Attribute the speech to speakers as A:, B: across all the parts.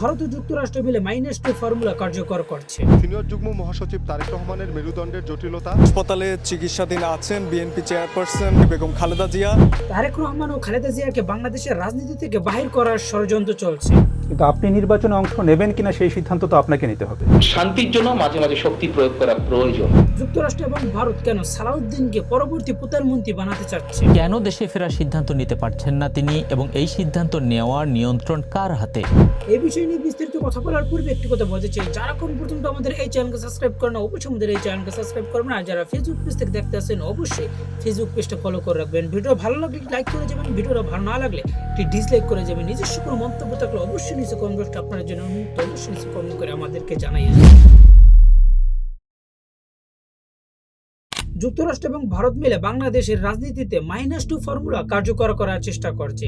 A: ভারত ও যুক্তরাষ্ট্র মিলে minus two formula কার্যকর করছে।
B: সিনিয়র যুগ্ম মহাসচিব তারেক রহমানের মেরুদণ্ডের জটিলতা।
C: হাসপাতালে চিকিৎসাধীন আছেন বিএনপি চেয়ারপারসন বেগম খালেদা জিয়া।
A: তারেক রহমান ও খালেদা জিয়াকে বাংলাদেশের রাজনীতি থেকে বাহির করার ষড়যন্ত্র চলছে।
D: কিন্তু আপনি নির্বাচনে অংশ নেবেন কিনা সেই সিদ্ধান্ত তো আপনাকে নিতে হবে।
E: শান্তির জন্য মাঝে মাঝে শক্তি প্রয়োগ করা প্রয়োজন।
A: যুক্তরাষ্ট্র এবং ভারত কেন সালাউদ্দিনকে পরবর্তী প্রধানমন্ত্রী বানাতে চাচ্ছে?
F: কেন দেশে ফেরার সিদ্ধান্ত নিতে পারছেন না তিনি এবং এই সিদ্ধান্ত নেওয়ার নিয়ন্ত্রণ কার হাতে?
A: এই বিষয় নিয়ে বিস্তারিত কথা বলার পূর্বে একটি কথা বলতে চাই। যারা কোন পর্যন্ত আমাদের এই চ্যানেলকে সাবস্ক্রাইব করেন অবশ্যই আমাদের এই চ্যানেলকে সাবস্ক্রাইব করবেন। আর যারা ফেসবুক পেজ থেকে দেখতে আসেন অবশ্যই ফেসবুক পেজটা ফলো করে রাখবেন। ভিডিও ভালো লাগলে লাইক করে যাবেন ভিডিওটা ভালো না লাগলে একটি ডিসলাইক করে যাবেন নিজস্ব কোনো মন্তব্য থাকলে অবশ্যই কমেন্ট বক্সটা আপনার জন্য অবশ্যই কমেন্ট করে আমাদেরকে জানাইয়ে যুক্তরাষ্ট্র এবং ভারত মিলে বাংলাদেশের রাজনীতিতে মাইনাস টু ফর্মুলা কার্যকর করার চেষ্টা করছে।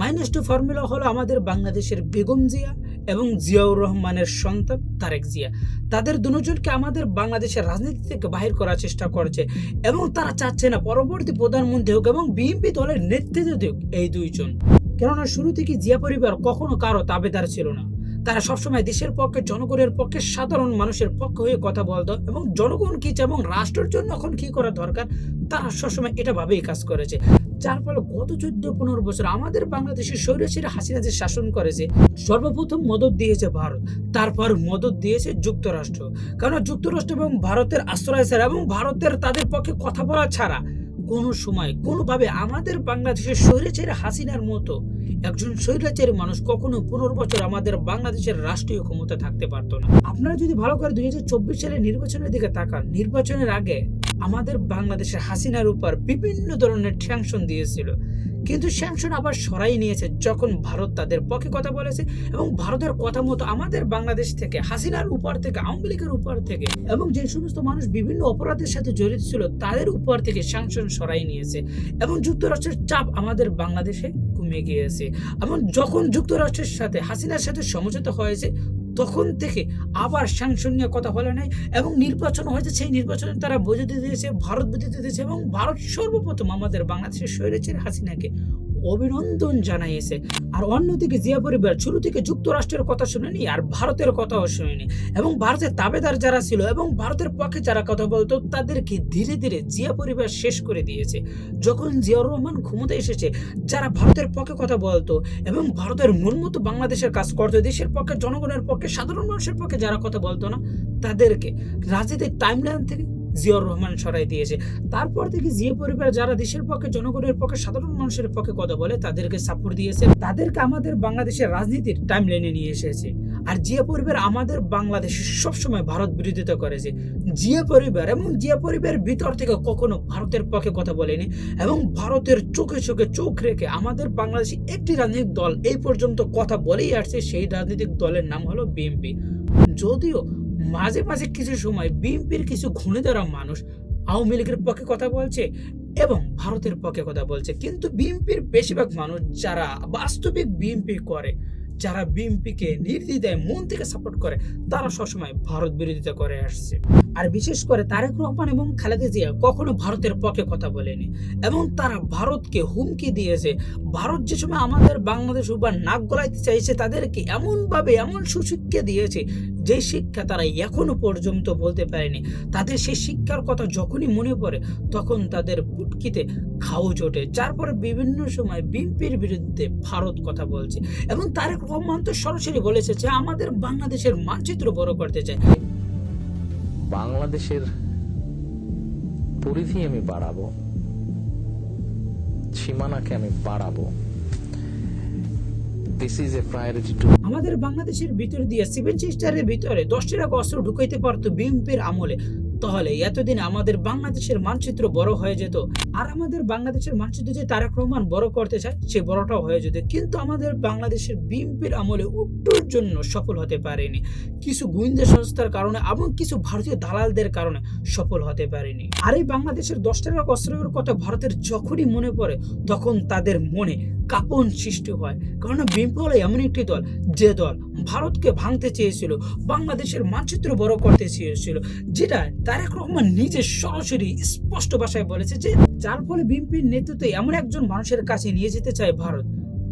A: মাইনাস টু ফর্মুলা হলো আমাদের বাংলাদেশের বেগম জিয়া এবং জিয়াউর রহমানের সন্তান তারেক জিয়া। তাদের দুজনকে আমাদের বাংলাদেশের রাজনীতি থেকে বাহির করার চেষ্টা করছে এবং তারা চাচ্ছে না পরবর্তী প্রধানমন্ত্রী হোক এবং বিএনপি দলের নেতৃত্ব দিক এই দুইজন। কেননা শুরু থেকে জিয়া পরিবার কখনো কারও তাবেদার ছিল না। তারা সবসময় দেশের পক্ষে, জনগণের পক্ষে, সাধারণ মানুষের পক্ষ হয়ে কথা বলতো এবং জনগণ কি এবং রাষ্ট্রের জন্য এখন কি করা দরকার, তারা সবসময় এটা ভাবেই কাজ করেছে। যার ফলে গত চোদ্দ, পনেরো বছর আমাদের বাংলাদেশের স্বৈরাচারী হাসিনা যে শাসন করেছে, সর্বপ্রথম মদত দিয়েছে ভারত। তারপর মদত দিয়েছে যুক্তরাষ্ট্র। কারণ যুক্তরাষ্ট্র এবং ভারতের আশ্রয় ছাড়া এবং ভারতের তাদের পক্ষে কথা বলা ছাড়া কোনো সময়, কোনোভাবে আমাদের বাংলাদেশের স্বৈরাচারী হাসিনার মতো একজন স্বৈরাচারী মানুষ কখনো পনেরো বছর আমাদের বাংলাদেশের রাষ্ট্রীয় ক্ষমতা থাকতে পারতো না। আপনারা যদি ভালো করে দুই হাজার সালের নির্বাচনের দিকে তাকান, নির্বাচনের আগে আমাদের বাংলাদেশের হাসিনার উপর বিভিন্ন ধরনের স্যাংশন দিয়েছিল। কিন্তু স্যাংশন আবার সরাই নিয়েছে যখন ভারত তাদের পক্ষে কথা বলেছে এবং ভারতের কথা মতো আমাদের বাংলাদেশ থেকে, হাসিনার উপর থেকে, আওয়ামী লীগের উপর থেকে এবং যে সমস্ত মানুষ বিভিন্ন অপরাধের সাথে জড়িত ছিল, তাদের উপর থেকে স্যাংশন সরাই নিয়েছে। এবং যুক্তরাষ্ট্রের চাপ আমাদের বাংলাদেশে কমে গিয়েছে। এবং যখন যুক্তরাষ্ট্রের সাথে, হাসিনার সাথে সমঝোতা হয়েছে, তখন থেকে আবার স্যাংশন নিয়ে কথা বলে নাই এবং নির্বাচন হয়েছে, সেই নির্বাচনে তারা বোঝাতে দিয়েছে, ভারত বোঝাতে দিয়েছে এবং ভারত সর্বপ্রথম আমাদের বাংলাদেশের স্বৈরাচারী হাসিনাকে অভিনন্দন জানাইয়েছে। আর অন্যদিকে জিয়া পরিবার শুরু থেকে যুক্তরাষ্ট্রের কথা শুনেনি, আর ভারতের কথাও শুনেনি। এবং ভারতের তাবেদার যারা ছিল এবং ভারতের পক্ষে যারা কথা বলতো, তাদেরকে ধীরে ধীরে জিয়া পরিবার শেষ করে দিয়েছে। যখন জিয়াউর রহমান ক্ষমতা এসেছে, যারা ভারতের পক্ষে কথা বলতো এবং ভারতের মন মতো বাংলাদেশের কাজ করতো, দেশের পক্ষে, জনগণের পক্ষে, সাধারণ মানুষের পক্ষে যারা কথা বলতো না, তাদেরকে রাজনীতির টাইমলাইন থেকে জিয়াউর রহমান সরাই দিয়েছে। তারপর থেকে জিয়া পরিবার যারা দেশের পক্ষে, জনগণের পক্ষে, সাধারণ মানুষের পক্ষে কথা বলে, তাদেরকে সাপোর্ট দিয়েছে। তাদেরকে আমাদের বাংলাদেশের রাজনীতির টাইম লাইনে নিয়ে এসেছে। আর জিয়া পরিবার আমাদের বাংলাদেশে সবসময় ভারত বিরোধিতা করেছে। জিয়া পরিবার এবং জিয়া পরিবারের ভিতর থেকে কখনো ভারতের পক্ষে কথা বলেনি এবং ভারতের চোখে চোখে চোখ রেখে আমাদের বাংলাদেশে একটি রাজনৈতিক দল এই পর্যন্ত কথা বলেই আসছে। সেই রাজনৈতিক দলের নাম হলো বিএনপি যদিও মাঝে মাঝে কিছু সময় বিএনপির কিছু ঘুণে ধরা মানুষ আওয়ামী লীগের পক্ষে কথা বলছে এবং ভারতের পক্ষে কথা বলছে। কিন্তু বিএনপির বেশিরভাগ মানুষ যারা বাস্তবিক বিএনপি করে, যারা বিএনপিকে নির্দ্বিধায় মন থেকে সাপোর্ট করে, তারা সবসময় ভারত বিরোধিতা করে আসছে। আর বিশেষ করে তারেক রহমান এবং খালেদা জিয়া কখনো ভারতের পক্ষে কথা বলেনি এবং তারা ভারতকে হুমকি দিয়েছে। ভারত যে সময় আমাদের বাংলাদেশ উপর নাক গলাইতে চাইছে, তাদেরকে এমনভাবে, এমন সুশিক্ষা দিয়েছে যে শিক্ষা তারা এখনও পর্যন্ত বলতে পারেনি, তাদের সেই শিক্ষার কথা যখনই মনে পড়ে, তখন তাদের পুটকিতে খাও জোটে। যার পরে বিভিন্ন সময় বিএনপির বিরুদ্ধে ভারত কথা বলছে এবং তারেক রহমান তো সরাসরি বলেছে যে আমাদের বাংলাদেশের মানচিত্র বড় করতে চায়।
E: বাংলাদেশের পরিধি আমি বাড়াবো, সীমানাকে আমি বাড়াবো।
A: আমাদের বাংলাদেশের ভিতর দিয়ে সেভেন সিস্টারের ভিতরে দশটিরা অস্ত্র ঢুকাইতে পারতো বিএনপির আমলে। তাহলে এতদিন আমাদের বাংলাদেশের মানচিত্র বড় হয়ে যেত। আর আমাদের বাংলাদেশের মানচিত্র যে তারেক রহমান বড় করতে চায়, সে বড়টাও হয়ে যেত। কিন্তু আমাদের বাংলাদেশের বিএনপির আমলে উত্তর জন্য সফল হতে পারেনি। কিছু গোয়েন্দা সংস্থার কারণে এবং কিছু ভারতীয় দালালদের কারণে সফল হতে পারেনি। আর এই বাংলাদেশের দশ টাকা অস্ত্রের কথা ভারতের যখনই মনে পড়ে, তখন তাদের মনে কাপন সৃষ্টি হয়। কারণ বিএনপি হলো এমন একটি দল, যে দল ভারতকে ভাঙতে চেয়েছিল, বাংলাদেশের মানচিত্র বড় করতে চেয়েছিল, যেটা তারেক রহমান নিজে সরাসরি স্পষ্ট ভাষায় বলেছে যে, যার ফলে বিএনপির নেতৃত্বে এমন একজন মানুষের কাছে নিয়ে যেতে চায় ভারত,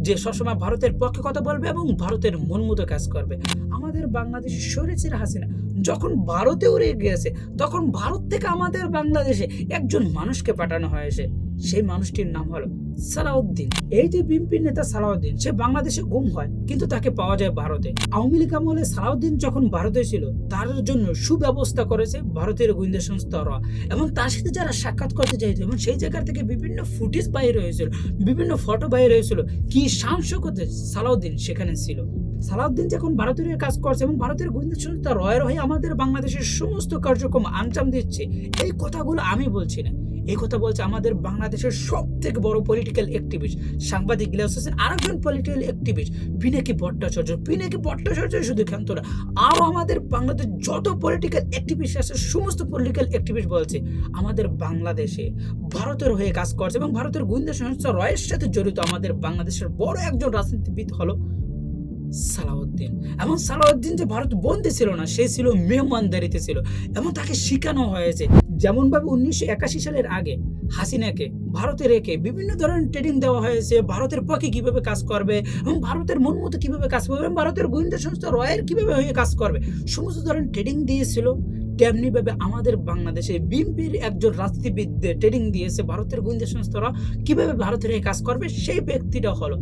A: যে সবসময় ভারতের পক্ষে কথা বলবে এবং ভারতের মন মতো কাজ করবে। আমাদের বাংলাদেশের সরেছিল হাসিনা যখন ভারতে উড়ে গিয়েছে তখন ভারত থেকে আমাদের বাংলাদেশে একজন মানুষকে পাঠানো হয়েছে। সেই মানুষটির নাম হলো সালাউদ্দিন। এই যে বিএনপির নেতা সালাউদ্দিন, সে বাংলাদেশে গুম হয়, কিন্তু তাকে পাওয়া যায় ভারতে। আওয়ামী লীগ আমলে সালাউদ্দিন যখন ভারতে ছিল, তার জন্য সুব্যবস্থা করেছে ভারতের গোয়েন্দা সংস্থা এবং তার সাথে যারা সাক্ষাৎ করতে চাইতো, এবং সেই জায়গা থেকে বিভিন্ন ফুটেজ বাইরে হয়েছিল, বিভিন্ন ফটো বাইরে হয়েছিল, কি সাংসকতে সালাউদ্দিন সেখানে ছিল। সালাউদ্দিন যখন ভারতের কাজ করছে, এবং ভারতের গোয়েন্দা সংস্থা রয়ের হয়ে আমাদের বাংলাদেশের সমস্ত কার্যক্রম আঞ্জাম দিচ্ছে, এই কথাগুলো আমি বলছি না। এই কথা বলছে আমাদের বাংলাদেশের সব থেকে বড় পলিটিক্যাল অ্যাক্টিভিস্ট সাংবাদিক গিলাস হোসেন। আরেকজন পলিটিক্যাল অ্যাক্টিভিস্ট পিনাকি ভট্টাচার্য। পিনাকি ভট্টাচার্য শুধু ক্ষান্ত না, আরও আমাদের বাংলাদেশ যত পলিটিক্যাল অ্যাক্টিভিস্ট আছে, সমস্ত পলিটিক্যাল অ্যাক্টিভিস্ট বলছে, আমাদের বাংলাদেশে ভারতের হয়ে কাজ করছে এবং ভারতের গোয়েন্দা সংস্থা রয়ের সাথে জড়িত আমাদের বাংলাদেশের বড় একজন রাজনীতিবিদ হলো সালাউদ্দিন। এবং সালাউদ্দিন যে ভারত বন্দি ছিল না, সে ছিল মেহমানদারিতে ছিল এবং তাকে শিখানো হয়েছে। যেমনভাবে উনিশশো একাশি সালের আগে হাসিনাকে ভারতে রেখে বিভিন্ন ধরনের ট্রেনিং দেওয়া হয়েছে, ভারতের পক্ষে কীভাবে কাজ করবে এবং ভারতের মন মতো কীভাবে কাজ করবে এবং ভারতের গোয়েন্দা সংস্থা রয়ের কীভাবে হয়ে কাজ করবে, সমস্ত ধরনের ট্রেনিং দিয়েছিল। তেমনিভাবে আমাদের বাংলাদেশে বিএনপির একজন রাজনীতিবিদদের ট্রেনিং দিয়েছে, ভারতের গোয়েন্দা সংস্থারা কীভাবে ভারতের হয়ে কাজ করবে সেই ব্যক্তিটা হলো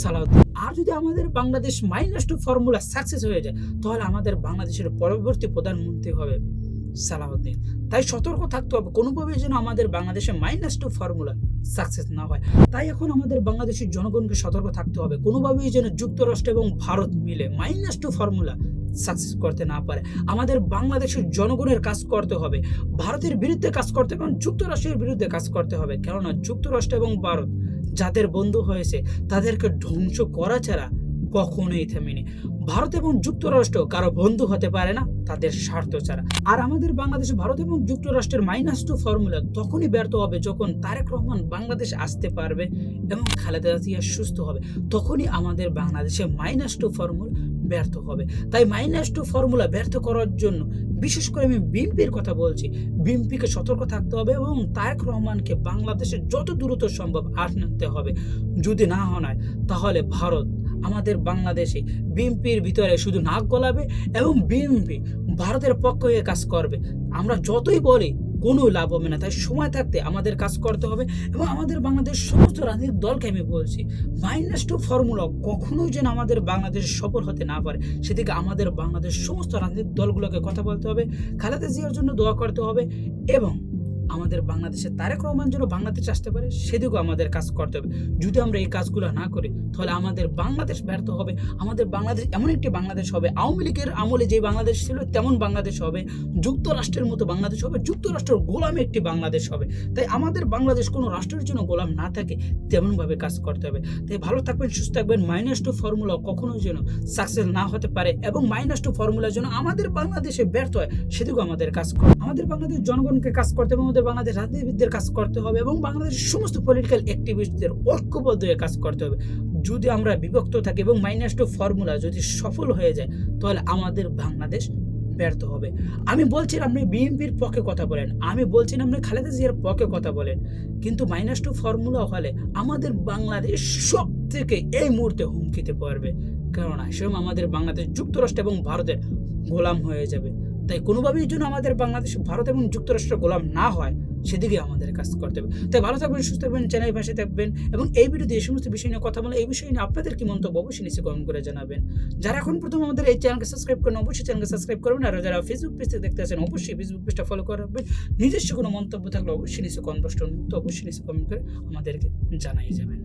A: সালাউদ্দিন। আর যদি আমাদের Bangladesh minus two formula success হয়ে যায়, তাহলে আমাদের বাংলাদেশের পরবর্তী প্রধানমন্ত্রী হবে সালাউদ্দিন তাই সতর্ক থাকতে হবে। কোনোভাবেই যেন আমাদের বাংলাদেশে মাইনাস টু ফর্মুলা সাকসেস না হয়। তাই এখন আমাদের বাংলাদেশের জনগণকে সতর্ক থাকতে হবে। কোনোভাবেই যেন যুক্তরাষ্ট্র এবং ভারত মিলে মাইনাস টু ফর্মুলা সাকসেস করতে না পারে। আমাদের বাংলাদেশের জনগণের কাজ করতে হবে। ভারতের বিরুদ্ধে কাজ করতে হবে এবং যুক্তরাষ্ট্রের বিরুদ্ধে কাজ করতে হবে। কেননা যুক্তরাষ্ট্র এবং ভারত যাদের বন্ধু হয়েছে, তাদেরকে ধ্বংস করা ছাড়া কখনোই থামেনি। ভারত এবং যুক্তরাষ্ট্র কারও বন্ধু হতে পারে না, তাদের স্বার্থ ছাড়া। আর আমাদের বাংলাদেশে ভারত এবং যুক্তরাষ্ট্রের মাইনাস টু ফর্মুলা তখনই ব্যর্থ হবে যখন তারেক রহমান বাংলাদেশ আসতে পারবে এবং খালেদা জিয়া সুস্থ হবে। তখনই আমাদের বাংলাদেশে মাইনাস টু ফর্মুলা ব্যর্থ হবে। তাই মাইনাস টু ফর্মুলা ব্যর্থ করার জন্য বিশেষ করে আমি বিএনপির কথা বলছি। বিএনপিকে সতর্ক থাকতে হবে এবং তারেক রহমানকে বাংলাদেশে যত দ্রুত সম্ভব আনতে হবে। যদি না হয়, তাহলে ভারত আমাদের বাংলাদেশে বিএনপির ভিতরে শুধু নাক গলাবে এবং বিএনপি ভারতের পক্ষ হয়ে কাজ করবে। আমরা যতই বলি, কোনো লাভ হবে না। তাই সময় থাকতে আমাদের কাজ করতে হবে এবং আমাদের বাংলাদেশ সমস্ত রাজনৈতিক দলকে আমি বলছি মাইনাস টু ফর্মুলা কখনোই যেন আমাদের বাংলাদেশ সফল হতে না পারে। সেদিকে আমাদের বাংলাদেশ সমস্ত রাজনৈতিক দলগুলোকে কথা বলতে হবে, খালেদা জিয়ার জন্য দোয়া করতে হবে এবং আমাদের বাংলাদেশে তারেক রহমান যেন বাংলাদেশে আসতে পারে, সেদিকেও আমাদের কাজ করতে হবে। যদি আমরা এই কাজগুলো না করি, তাহলে আমাদের বাংলাদেশ ব্যর্থ হবে। আমাদের বাংলাদেশ এমন একটি বাংলাদেশ হবে, আওয়ামী লীগের আমলে যে বাংলাদেশ ছিল, তেমন বাংলাদেশ হবে। যুক্তরাষ্ট্রের মতো বাংলাদেশ হবে, যুক্তরাষ্ট্রের গোলাম একটি বাংলাদেশ হবে। তাই আমাদের বাংলাদেশ কোনো রাষ্ট্রের জন্য গোলাম না থাকে, তেমনভাবে কাজ করতে হবে। তাই ভালো থাকবেন, সুস্থ থাকবেন। মাইনাস টু ফর্মুলা কখনোই যেন সাকসেস না হতে পারে এবং মাইনাস টু ফর্মুলার জন্য আমাদের বাংলাদেশে ব্যর্থ হয়, সেদিকেও আমাদের কাজ আমাদের বাংলাদেশ জনগণকে কাজ করতে হবে আমাদের বাংলাদেশ রাজনীতিবিদদের কাজ করতে হবে এবং বাংলাদেশের সমস্ত পলিটিক্যাল অ্যাক্টিভিস্টদের ঐক্যবদ্ধ হয়ে কাজ করতে হবে। যদি আমরা বিভক্ত থাকি এবং মাইনাস টু ফর্মুলা যদি সফল হয়ে যায়, তাহলে আমাদের বাংলাদেশ ব্যর্থ হবে। আমি বলছি আপনি বিএনপির পক্ষে কথা বলেন, আমি বলছি আপনি খালেদা জিয়ার পক্ষে কথা বলেন, কিন্তু মাইনাস টু ফর্মুলা হলে আমাদের বাংলাদেশ সব থেকে এই মুহূর্তে হুমকিতে পড়বে। কেননা, সেরকম আমাদের বাংলাদেশ যুক্তরাষ্ট্র এবং ভারতের গোলাম হয়ে যাবে। তাই কোনোভাবেই জন্য আমাদের বাংলাদেশ, ভারত এবং যুক্তরাষ্ট্র গোলাম না হয়, সেদিকে আমাদের কাজ করতে হবে। তাই ভালো থাকবেন, সুস্থ থাকবেন চ্যানেল ভাষায় থাকবেন এবং এই ভিডিওতে এই সমস্ত বিষয় নিয়ে কথা বলে, এই বিষয় নিয়ে আপনাদের কি মন্তব্য অবশ্যই নিচে কমেন্ট করে জানাবেন। যারা এখন প্রথম আমাদের এই চ্যানেলকে সাবস্ক্রাইব করেন, অবশ্যই চ্যানেলকে সাবস্ক্রাইব করবেন। আর যারা ফেসবুক পেজ দেখতে আছেন অবশ্যই ফেসবুক পেজটা ফলো করে রাখবেন। নিজস্ব কোনো মন্তব্য থাকলে অবশ্যই নিচে কনভার্সন অবশ্যই নিচে কমেন্ট করে আমাদেরকে জানাই যাবেন।